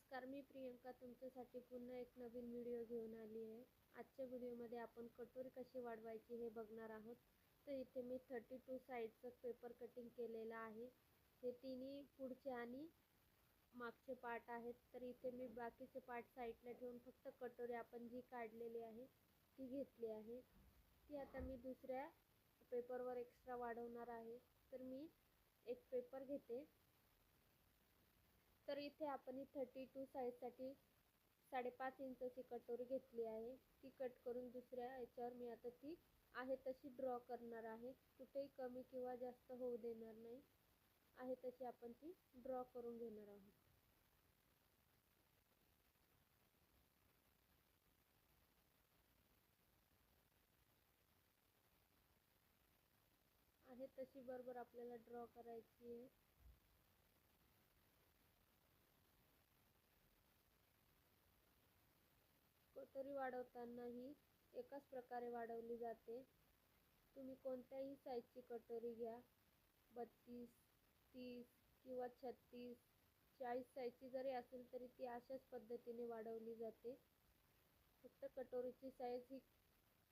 नमस्कार मी प्रियंका तुमच्यासाठी पुन्हा एक नवीन व्हिडिओ घेऊन आली आहे. आजच्या व्हिडिओमध्ये आपण कटोरी कशी वाढवायची हे बघणार आहोत. तर इथे मी थर्टी टू साईडचं पेपर कटिंग केलेलं आहे. हे तिन्ही पुढचे आणि मागचे पार्ट आहेत. तर इथे मी बाकीचे पार्ट साईडला ठेवून फक्त कटोरी आपण जी काढलेली आहे ती घेतली आहे. ती आता मी दुसऱ्या पेपरवर एक्स्ट्रा वाढवणार आहे. तर मी एक पेपर घेते. तर इथे आपण थर्टी टू साईजसाठी साडेपाच इंचची कटोरी घेतली आहे. ती कट करून दुसऱ्या याच्यावर मी आता ती आहे तशी ड्रॉ करणार आहे. कुठेही कमी किंवा जास्त होऊ देणार नाही. आहे तशी आपण ती ड्रॉ करून घेणार आहोत. आहे तशी बरोबर आपल्याला ड्रॉ करायची आहे. कटोरी वाढवताना ही एकाच प्रकारे वाढवली जाते. तुम्ही कोणत्याही साईजची कटोरी घ्या. बत्तीस तीस किंवा छत्तीस चाळीस साईजची जरी असेल तरी ती अशाच पद्धतीने वाढवली जाते. फक्त कटोरीची साईज ही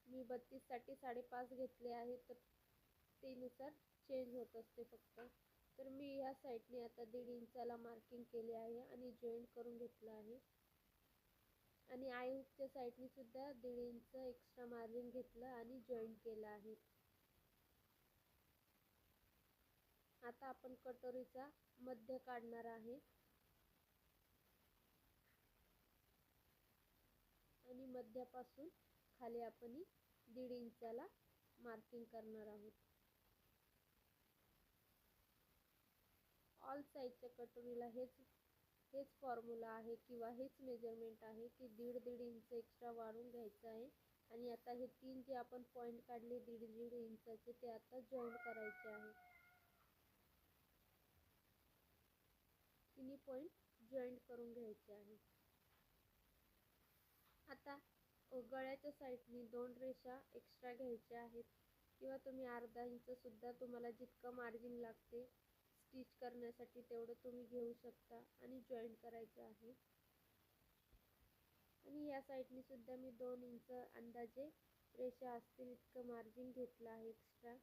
मी बत्तीससाठी साडेपाच घेतले आहे तर तेनुसार चेंज होत असते फक्त. तर मी ह्या साईडने आता दीड इंचाला मार्किंग केले आहे आणि जॉईंट करून घेतलं आहे. आणि आय हुकच्या साईडनी सुद्धा दीड इंच एक्स्ट्रा मार्जिन घेतलं आणि जॉईंट केलं आहे. आता आपण कटोरीचा मध्य काढणार आहे. आणि मध्यापासून खाली आपण दीड इंचाला मार्किंग करणार आहोत. ऑल साईजच्या कटोरीला हेच हेच फॉर्म्युला आहे किंवा हेच मेजरमेंट आहे की दीड दीड इंच एक्स्ट्रा वाढून घ्यायचं आहे. आणि आता हे तीन जे आपण पॉईंट काढले दीड दीड इंचाचे ते आता जॉईंट करायचे आहे. तिन्ही पॉईंट जॉईंट करून घ्यायचे आहे. आता गळ्याच्या साईडनी दोन रेषा एक्स्ट्रा घ्यायच्या आहेत. किंवा तुम्ही अर्धा इंच सुद्धा तुम्हाला जितकं मार्जिन लागते स्टिच करण्यासाठी तेवढं तुम्ही घेऊ शकता आणि जॉईंट करायचं आहे. आणि या साईडने सुद्धा मी दोन इंच अंदाजे रेषा असतील इतकं मार्जिन घेतलं आहे एक्स्ट्रा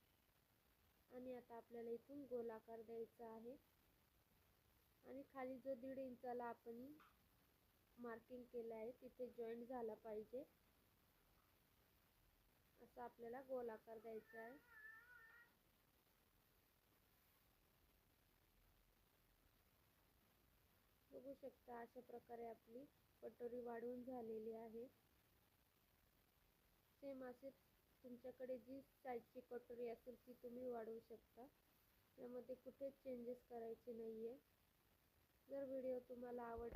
आणि आता आपल्याला इथून गोलाकार द्यायचा आहे. आणि खाली जो दीड इंचाला आपण मार्किंग केलं आहे तिथे जॉईंट झाला पाहिजे. असं आपल्याला गोलाकार द्यायचा आहे. बघू शकता अशा प्रकारे आपली कटोरी वाढवून झालेली आहे. सेम असेच तुमच्याकडे जी साईजची कटोरी असेल ती तुम्ही वाढवू शकता. यामध्ये कुठेच चेंजेस करायचे नाही आहे जर व्हिडिओ तुम्हाला आवड